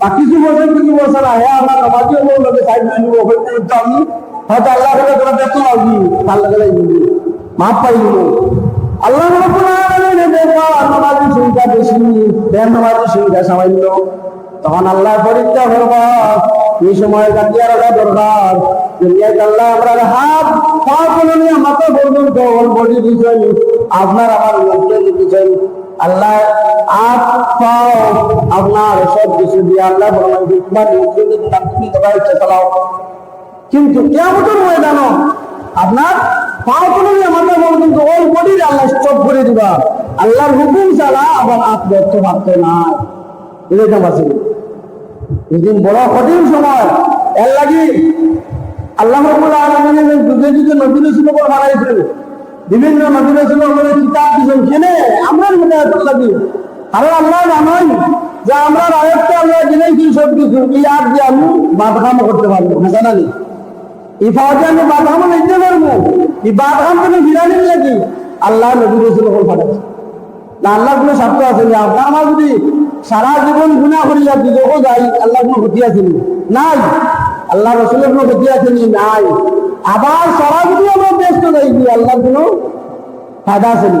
আর কিছু বছর কিছু বছর আগে আমরা নামাজিও বলল যে সাইড মাইনি ওখানে তো আমি হয়তো আল্লাহ করে তোরা বেতন আসবি তার লাগে লাগবি মাপ পাই দিব আল্লাহ রব্বুল আলামিন দেখবা নামাজি সংখ্যা বেশি বের নামাজি সংখ্যা সামান্য। তখন আল্লাহ পরীক্ষা করবা এই সময় কাটিয়ে দরকার আল্লাহ আমরা হাত পা নিয়ে মাথা পর্যন্ত আপনার আমার মধ্যে দিয়েছেন আল্লাহ আট পাও, আপনার সব কিছু দিয়ে আল্লাহ তুমি তোমার ইচ্ছা চালাও। কিন্তু কেমন ময়দান আপনার পাও কোনো পর্যন্ত ওই বডির আল্লাহ স্টপ করে দিবা। আল্লাহর হুকুম ছাড়া আবার আপ ব্যর্থ ভাবতে নাই। বুঝতে পারছি এদিন বড় কঠিন সময়। এর লাগি আল্লাহ আলমিনের যুগে যুগে নবী রসুল উপর বানাইছেন। বিভিন্ন নবী রসুল উপরে কিতাব দিয়েছেন কেনে মনে কারণ আল্লাহ করতে পারব, না আমি বাদকাম নিতে পারব। এই বাদকাম তুমি না কোনো স্বার্থ আছে যে আপনার আমার যদি সারা জীবন গুণা করিয়া দুজকও যাই, আল্লাহ কোনো ক্ষতি আছে নাই। আল্লাহ রসুলের কোনো ক্ষতি আছে নাই। আবার সারা যদি আমরা ব্যস্ত যাই, আল্লাহ কোনো ফায়দা আছে নি?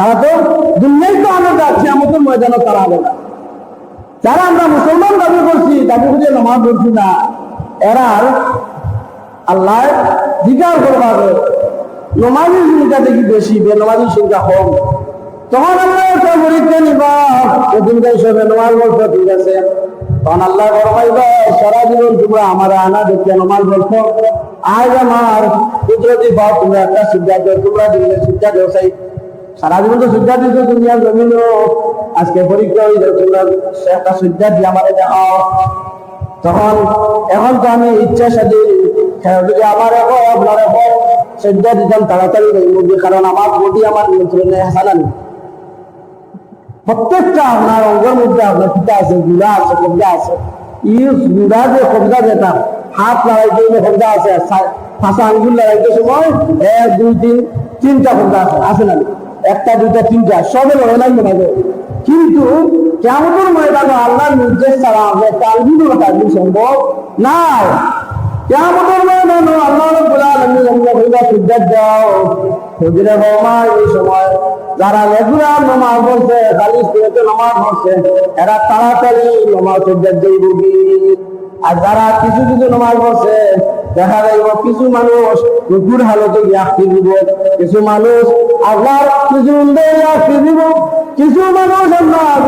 তারা তো দুনিয়ায় তো আলাদা আছে আমাদের ময়দানও তারা আলাদা যারা আমরা মুসলমান দাবি করছি, দাবি করে নামাজ না, এরা আল্লাহ জিজ্ঞাসা করবার নমাজির সংখ্যা দেখি বেশি, বেনমাজির সংখ্যা কম। তখন আল্লাহ একটা পরীক্ষা নিবা নমাজ বলছো ঠিক আছে। তখন আল্লাহ ফরমাইবা সারা জীবন তোমরা আমার আনা দেখে নমাজ বলছো আজ আমার, কুদরতি বাপ তোমরা একটা সিদ্ধান্ত, তোমরা দিলে সিদ্ধান্ত সারা জীবন তো সিদ্ধান্ত দিচ্ছ দুনিয়ার জমিন আজকে পরীক্ষা হয়ে তোমরা একটা সিদ্ধান্ত দিয়ে আমার দেখাও তখন এখন তো আমি ইচ্ছা সাথে যদি আমার এখন আপনার এখন শ্রদ্ধা দিতাম তাড়াতাড়ি কারণ আমার আমার প্রত্যেকটা আপনার অঙ্গের মধ্যে আপনার পিতা আছে, গুড়া আছে, কবজা আছে। ই গুড়া যে কবজা যেটা হাত লড়াইতে কবজা আছে ফাঁসা আঙ্গুল লড়াইতে সময় এক, দুই, তিন, তিনটা কবজা আছে আছে না? একটা, দুইটা, তিনটা, সবে লড়াই না কিন্তু কেমন ময়দানে আল্লাহর নির্দেশ ছাড়া আমরা সম্ভব নাই। কেমন ময়দানে আল্লাহ রব্বুল আলামিন দাও। হুজুরে বাবা এই সময় যারা রেগুলার নামাজ খালি এরা তাড়াতাড়ি নামাজ সিদ্ধাত দেব। আর যারা কিছু কিছু নামাজ পড়ছে, দেখা যাইব কিছু মানুষ রুকুর হালতে গিয়ে দিব। কিছু মানুষ আল্লাহর কিছু দিব। কিছু মানুষ আপনার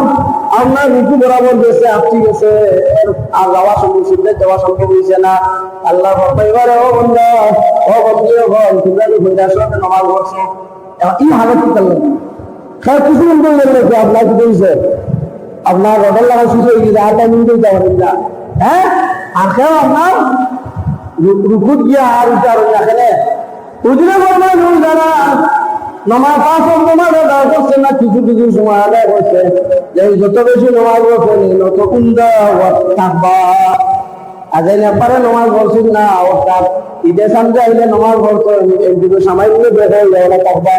আপনার রুকু বরাবর গেছে আপনি গেছে। আর যাওয়া সম্ভব সিদ্ধে যাওয়া সম্ভব হয়েছে না। আল্লাহ এবারে, ও বন্ধা, ও বন্ধু ঘর তোমরা কি বন্ধা সাথে নামাজ পড়ছে? হালত কি করলেন? খেয়ে কিছু আপনার কি বলছে আপনার রডার লাগা হয়ে আর টাইমিং দিতে পারেন হ্যাঁ? আর খেয়ে আপনার রুকুত গিয়া আর উঠার এখানে উজরে বলবেন যারা নামাজ পাঁচ নামাজ আদায় করছে না, কিছু কিছু সময় আদায় করছে। যে যত বেশি নামাজ পড়ছে তত কুন্দা থাকবা এই নেপারে নামাজ পড়ছিস না, অর্থাৎ ঈদের সামনে আইলে নামাজ পড়তো একদিকে সামাজিক বেড়ে যায় ওরা থাকবা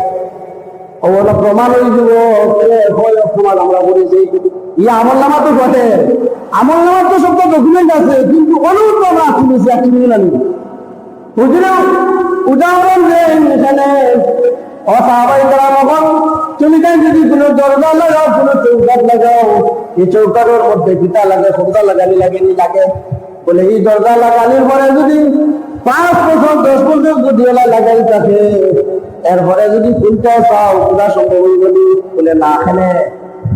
ওগুলো প্রমাণ হয়ে যাব প্রমাণ আমরা করেছি। ই আমল নামা তো ঘটে আমল নামার তো সব ডকুমেন্ট আছে, কিন্তু অনুরোধ আমরা শুনেছি আপনি জানি বুঝলে? উদাহরণ যে এখানে অসাহাবাই করা মখন তুমি তাই যদি কোনো দরজা লাগাও, কোনো চৌকাট লাগাও, এই চৌকাটের মধ্যে পিতা লাগে সবটা লাগানি লাগেনি লাগে বলে, এই দরজা লাগানির পরে যদি পাঁচ বছর, দশ বছর যদি ওলা লাগাই থাকে এরপরে যদি ফুলটাও পাও পুরা সম্ভব বলি, না, এখানে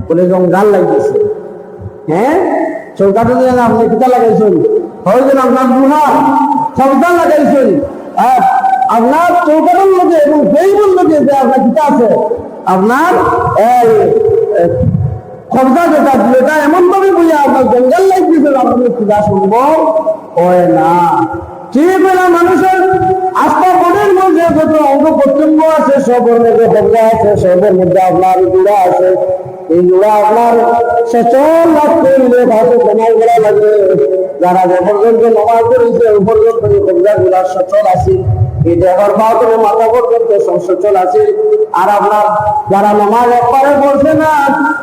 বলে জঙ্গাল লাগতেছে। হ্যাঁ? চৌকাটে যদি আপনি পিতা লাগাইছেন। হয়তো আপনার গুহা সবটা লাগাইছেন। হ্যাঁ আপনার চৌকাটের মধ্যে এবং জৈবন মধ্যে যে আপনার কিতা আছে, আপনার এই কবজা যেটা যেটা এমন ভাবে বুঝে আপনার জঙ্গল লাগতেছে আপনার কিতা সম্ভব হয় না। ঠিক হলে মানুষের আস্থা বডির মধ্যে যত অঙ্গ প্রত্যঙ্গ আছে সবের মধ্যে হজ্জা আছে সবের মধ্যে আপনার জুড়া আছে। এই জুড়া আপনার সচল করলে ভাষা জমাই করা লাগে। যারা যে পর্যন্ত নমাজ করেছে ওই পর্যন্ত হজ্জা জুড়া সচল আছে। এই দেহর পা করে মাথা পর্যন্ত সচল আছে। আর আপনার যারা নমাজ একবারে পড়ছে না,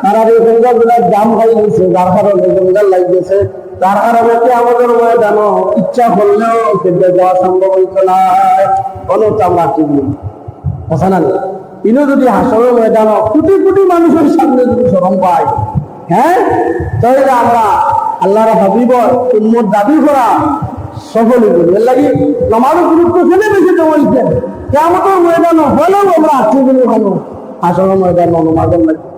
তারা এই হজ্জা জুড়ার দাম হয়ে গেছে যার কারণে জঙ্গল লাগতেছে তার কারণে কি আমাদের ইচ্ছা করলেও খেলতে যাওয়া ইনো যদি হাসরের ময়দান কোটি কোটি মানুষের সামনে যদি শরম পায় হ্যাঁ? তাহলে আমরা আল্লাহর হাবিব উম্মত দাবি করা সফলই করি এর লাগি আমারও গুরুত্ব ফেলে বেশি তো বলছেন। কেমন ময়দান হলেও আমরা আত্মীয় ভালো হাসরের ময়দান অনুমাদন লাগে